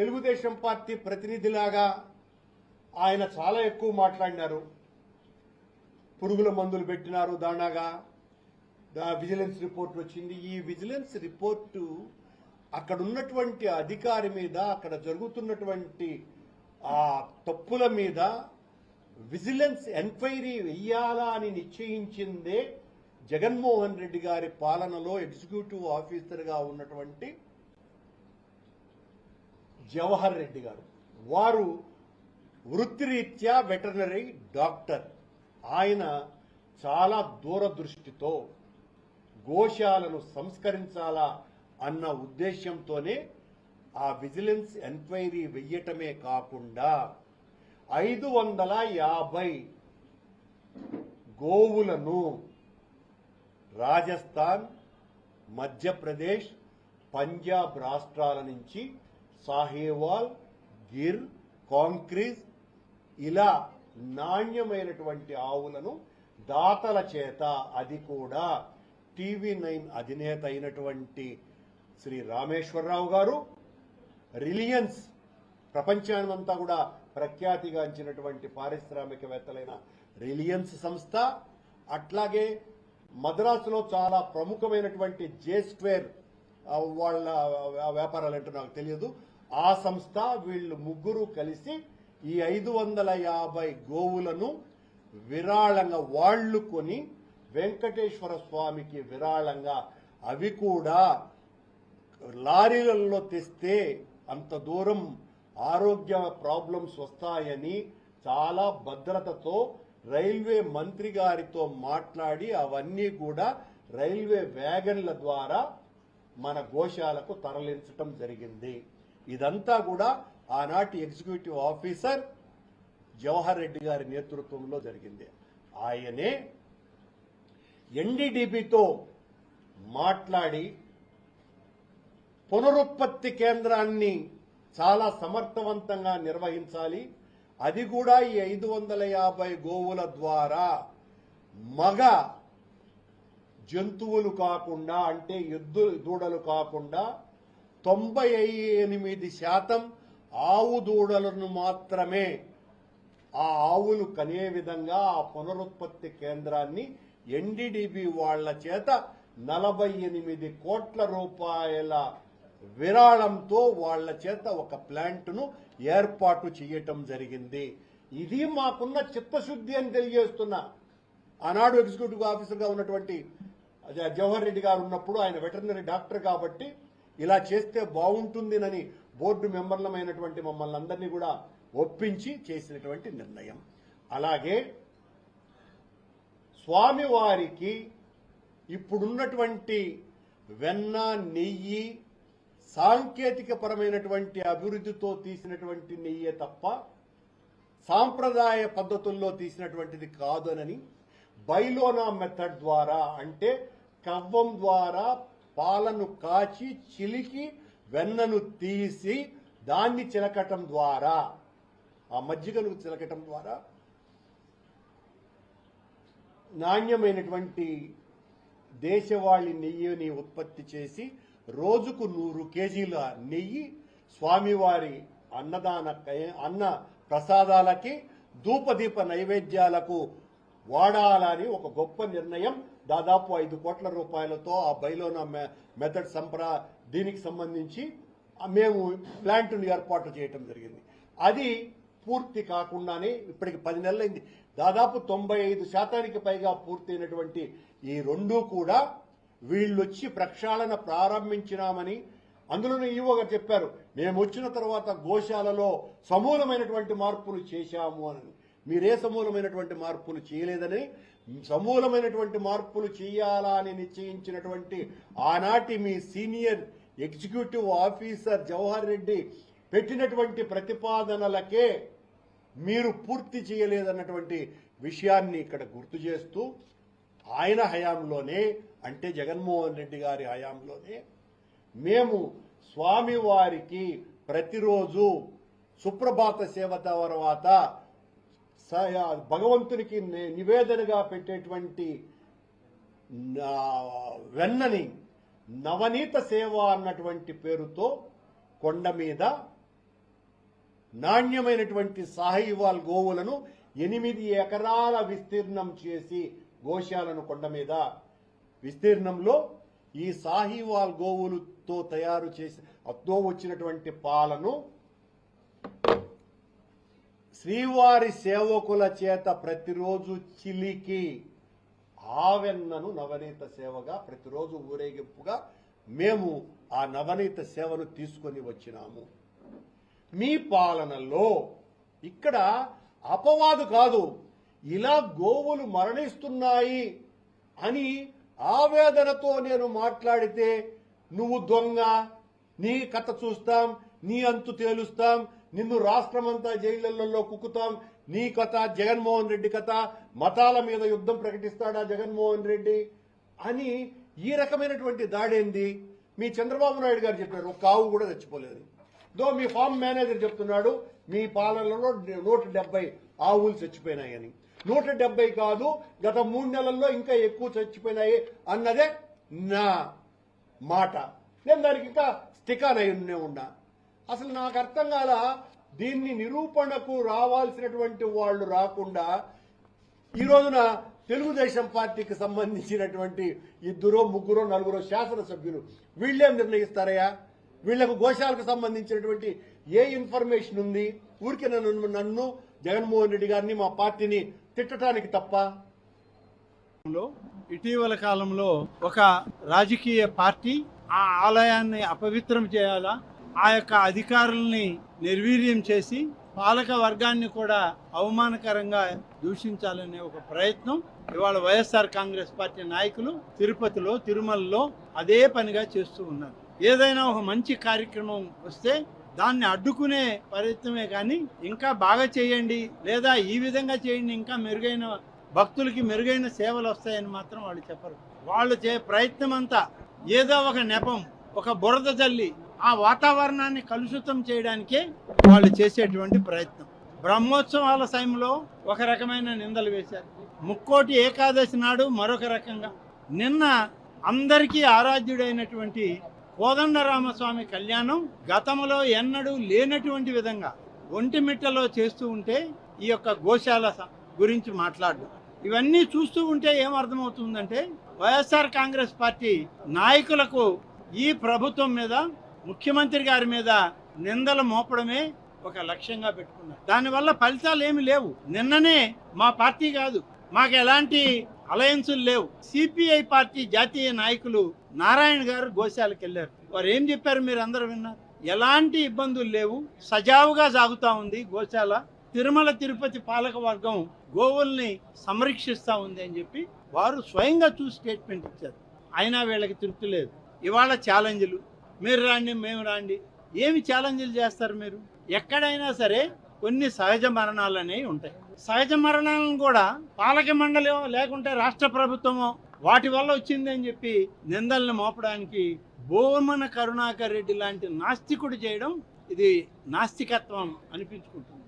Telugu Desam party ప్రతినిధిలాగా ఆయన చాలా ఎక్కువ మాట్లాడినారు. పురుగుల మందులు పెట్టినారు దానాగా దా- విజిలెన్స్ రిపోర్ట్ వచ్చింది. ఈ విజిలెన్స్ రిపోర్టు అక్కడ ఉన్నటువంటి అధికారి మీద అక్కడ జరుగుతున్నటువంటి ఆ తప్పుల మీద విజిలెన్స్ ఎంక్వైరీ వెయ్యాలా అని నిశ్చయించిందే జగన్మోహన్ రెడ్డి గారి పాలనలో ఎగ్జిక్యూటివ్ ఆఫీసర్గా ఉన్నటువంటి జవహర్ రెడ్డి గారు. వారు వృత్తిరీత్యా వెటర్నరీ డాక్టర్. ఆయన చాలా దూరదృష్టితో గోశాలను సంస్కరించాలా అన్న ఉద్దేశంతోనే ఆ విజిలెన్స్ ఎంక్వైరీ వెయ్యటమే కాకుండా ఐదు వందల యాభై గోవులను రాజస్థాన్ మధ్యప్రదేశ్ పంజాబ్ రాష్ట్రాల నుంచి సాహేవాల్ గిర్ కాంక్రీజ్ ఇలా నాణ్యమైనటువంటి ఆవులను దాతల చేత అది కూడా టీవీ నైన్ అధినేత అయినటువంటి శ్రీ రామేశ్వరరావు గారు రిలయన్స్ ప్రపంచానంతా కూడా ప్రఖ్యాతిగాంచినటువంటి పారిశ్రామికవేత్తలైన రిలయన్స్ సంస్థ అట్లాగే మద్రాసులో చాలా ప్రముఖమైనటువంటి జే స్క్వేర్ వాళ్ళ వ్యాపారాలు అంటే నాకు తెలియదు. ఆ సంస్థ వీళ్ళు ముగ్గురు కలిసి ఈ ఐదు వందల యాభై గోవులను విరాళంగా వాళ్ళు కొని వెంకటేశ్వర స్వామికి విరాళంగా అవి కూడా లారీలలో తెస్తే అంత దూరం ఆరోగ్య ప్రాబ్లమ్స్ వస్తాయని చాలా భద్రతతో రైల్వే మంత్రి గారితో మాట్లాడి అవన్నీ కూడా రైల్వే వ్యాగన్ల ద్వారా మన గోశాలకు తరలించటం జరిగింది. ఇదంతా కూడా ఆనాటి ఎగ్జిక్యూటివ్ ఆఫీసర్ జవహర్ రెడ్డి గారి నేతృత్వంలో జరిగింది. ఆయనే ఎన్డీడీబీతో మాట్లాడి పునరుత్పత్తి కేంద్రాన్ని చాలా సమర్థవంతంగా నిర్వహించాలి. అది కూడా ఈ ఐదు వందల యాభై గోవుల ద్వారా మగ జంతువులు కాకుండా అంటే ఎద్దు దూడలు కాకుండా తొంభై ఎనిమిది శాతం ఆవు దూడలను మాత్రమే ఆ ఆవులు కనే విధంగా ఆ పునరుత్పత్తి కేంద్రాన్ని ఎన్డీడీబీ వాళ్ళ చేత నలభై ఎనిమిది కోట్ల రూపాయల విరాళంతో వాళ్ళ చేత ఒక ప్లాంట్ను ఏర్పాటు చేయటం జరిగింది. ఇది మాకున్న చిత్తశుద్ధి అని తెలియజేస్తున్నా. ఆనాడు ఎగ్జిక్యూటివ్ ఆఫీసర్గా ఉన్నటువంటి జవహర్ రెడ్డి గారు ఉన్నప్పుడు ఆయన వెటర్నరీ డాక్టర్ కాబట్టి ఇలా చేస్తే బాగుంటుందినని బోర్డు మెంబర్లమైనటువంటి మమ్మల్ని అందరినీ కూడా ఒప్పించి చేసినటువంటి నిర్ణయం. అలాగే స్వామివారికి ఇప్పుడున్నటువంటి వెన్న నెయ్యి సాంకేతికపరమైనటువంటి అభివృద్ధితో తీసినటువంటి నెయ్యే తప్ప సాంప్రదాయ పద్ధతుల్లో తీసినటువంటిది కాదనని బైలోనా మెథడ్ ద్వారా అంటే కవ్వం ద్వారా పాలను కాచి చిలికి వెన్నను తీసి దాన్ని చిలకటం ద్వారా. ఆ మజ్జిగను చిలకటం ద్వారా. నాణ్యమైనటువంటి దేశవాళి నెయ్యిని ఉత్పత్తి చేసి రోజుకు నూరు కేజీల నెయ్యి స్వామివారి అన్నదాన కై- అన్న ప్రసాదాలకి ధూపదీప నైవేద్యాలకు వాడాలని ఒక గొప్ప నిర్ణయం దాదాపు ఐదు కోట్ల రూపాయలతో ఆ బైలోనా మె- మెథడ్ సంప్రా దీనికి సంబంధించి మేము ప్లాంట్ను ఏర్పాటు చేయటం జరిగింది. అది పూర్తి కాకుండానే ఇప్పటికి పది నెలలైంది. దాదాపు తొంభై ఐదు శాతానికి పైగా పూర్తయినటువంటి ఈ రెండూ కూడా వీళ్ళొచ్చి ప్రక్షాళన ప్రారంభించినామని అందులోనే ఈవో గారు చెప్పారు. మేము వచ్చిన తర్వాత గోశాలలో సమూలమైనటువంటి మార్పులు చేశాము అని. మీరే సమూలమైనటువంటి మార్పులు చేయలేదని సమూలమైనటువంటి మార్పులు చేయాలా అని నిశ్చయించినటువంటి ఆనాటి మీ senior executive officer Jawahar Reddy పెట్టినటువంటి ప్రతిపాదనలకే మీరు పూర్తి చేయలేదన్నటువంటి విషయాన్ని ఇక్కడ గుర్తు చేస్తూ ఆయన హయాంలోనే అంటే జగన్మోహన్ రెడ్డి గారి హయాంలోనే మేము స్వామివారికి ప్రతిరోజు సుప్రభాత సేవ తర్వాత భగవంతునికి నివేదనగా పెట్టేటువంటి వెన్నని నవనీత సేవ అన్నటువంటి పేరుతో కొండ మీద నాణ్యమైనటువంటి సాహివాల్ గోవులను ఎనిమిది ఎకరాల విస్తీర్ణం చేసి గోశాలను కొండ మీద విస్తీర్ణంలో ఈ సాహివాల్ గోవులతో తయారు చేసి అతో వచ్చినటువంటి పాలను శ్రీవారి సేవకుల చేత ప్రతిరోజు చిలికి ఆవెన్నను నవనీత సేవగా ప్రతిరోజు ఊరేగింపుగా మేము ఆ నవనీత సేవను తీసుకొని వచ్చినాము. మీ పాలనలో ఇక్కడ అపవాదు కాదు ఇలా గోవులు మరణిస్తున్నాయి అని ఆవేదనతో నేను మాట్లాడితే నువ్వు దొంగ నీ కథ చూస్తాం నీ అంతు తేలుస్తాం నిన్ను రాష్ట్రమంతా జైళ్ళలో కుక్కుతాం. నీ కథ జగన్మోహన్ రెడ్డి కథ. మతాల మీద యుద్ధం ప్రకటిస్తాడా జగన్మోహన్ రెడ్డి అని ఈ రకమైనటువంటి దాడేంది? మీ చంద్రబాబు నాయుడు గారు చెప్పారు ఒక ఆవు కూడా చచ్చిపోలేదు. దో మీ ఫామ్ మేనేజర్ చెప్తున్నాడు మీ పాలనలో నూట డెబ్బై ఆవులు చచ్చిపోయినాయని. నూట డెబ్బై కాదు గత మూడు నెలల్లో ఇంకా ఎక్కువ చచ్చిపోయినాయి అన్నదే నా మాట. నేను దానికి ఇంకా స్టికాన్ అయి ఉన్నా. అసలు నాకు అర్థం కాల దీన్ని నిరూపణకు రావాల్సినటువంటి వాళ్ళు రాకుండా ఈ రోజున తెలుగుదేశం పార్టీకి సంబంధించినటువంటి ఇద్దరు ముగ్గురు నలుగురు శాసనసభ్యులు వీళ్ళేం నిర్ణయిస్తారయ్యా? వీళ్ళకు గోశాలకు సంబంధించినటువంటి ఏ ఇన్ఫర్మేషన్ ఉంది? ఊరికి నన్ను నన్ను జగన్మోహన్ రెడ్డి గారిని మా పార్టీని తిట్టడానికి తప్ప? ఇటీవల కాలంలో ఒక రాజకీయ పార్టీ ఆ ఆలయాన్ని అపవిత్రం చేయాలా? ఆ యొక్క అధికారుల్ని నిర్వీర్యం చేసి పాలక వర్గాన్ని కూడా అవమానకరంగా దూషించాలనే ఒక ప్రయత్నం ఇవాళ వైఎస్ఆర్ కాంగ్రెస్ పార్టీ నాయకులు తిరుపతిలో తిరుమలలో అదే పనిగా చేస్తూ ఉన్నారు. ఏదైనా ఒక మంచి కార్యక్రమం వస్తే దాన్ని అడ్డుకునే ప్రయత్నమే కానీ ఇంకా బాగా చేయండి లేదా ఈ విధంగా చేయండి ఇంకా మెరుగైన భక్తులకి మెరుగైన సేవలు వస్తాయని మాత్రం వాళ్ళు చెప్పరు. వాళ్ళు చే ప్రయత్నం అంతా ఏదో ఒక నెపం ఒక బురద జల్లి ఆ వాతావరణాన్ని కలుషితం చేయడానికే వాళ్ళు చేసేటువంటి ప్రయత్నం. బ్రహ్మోత్సవాల సమయంలో ఒక రకమైన నిందలు వేశారు. ముక్కోటి ఏకాదశి నాడు మరొక రకంగా. నిన్న అందరికీ ఆరాధ్యుడైనటువంటి కోదండరామస్వామి కళ్యాణం గతంలో ఎన్నడూ లేనటువంటి విధంగా ఒంటిమిట్టలో చేస్తూ ఉంటే ఈ యొక్క గోశాల స- గురించి మాట్లాడు ఇవన్నీ చూస్తూ ఉంటే ఏమర్థమవుతుందంటే వైఎస్ఆర్ కాంగ్రెస్ పార్టీ నాయకులకు ఈ ప్రభుత్వం మీద ముఖ్యమంత్రి గారి మీద నిందలు మోపడమే ఒక లక్ష్యంగా పెట్టుకున్నారు. దానివల్ల ఫలితాలు ఏమి లేవు. నిన్ననే మా పార్టీ కాదు మాకు ఎలాంటి అలయన్సులు లేవు. సిపిఐ పార్టీ జాతీయ నాయకులు నారాయణ గారు గోశాలకు వెళ్ళారు. వారు ఏం చెప్పారు మీరు అందరూ విన్నారు. ఎలాంటి ఇబ్బందులు లేవు. సజావుగా సాగుతా ఉంది గోశాల. తిరుమల తిరుపతి పాలక వర్గం గోవుల్ని సంరక్షిస్తూ ఉంది అని చెప్పి వారు స్వయంగా చూసి స్టేట్మెంట్ ఇచ్చారు. అయినా వీళ్ళకి తృప్తి లేదు. ఇవాళ ఛాలెంజ్లు మీరు రాండి మేము రాండి. ఏమి ఛాలెంజ్లు చేస్తారు మీరు? ఎక్కడైనా సరే కొన్ని సహజ మరణాలు అనేవి ఉంటాయి. సహజ మరణాలను కూడా పాలక మండలి లేకుంటే రాష్ట్ర ప్రభుత్వమో వాటి వల్ల వచ్చిందని చెప్పి నిందల్ని మోపడానికి భూమన కరుణాకర్ రెడ్డి లాంటి నాస్తికుడు చేయడం ఇది నాస్తికత్వం అనిపించుకుంటుంది.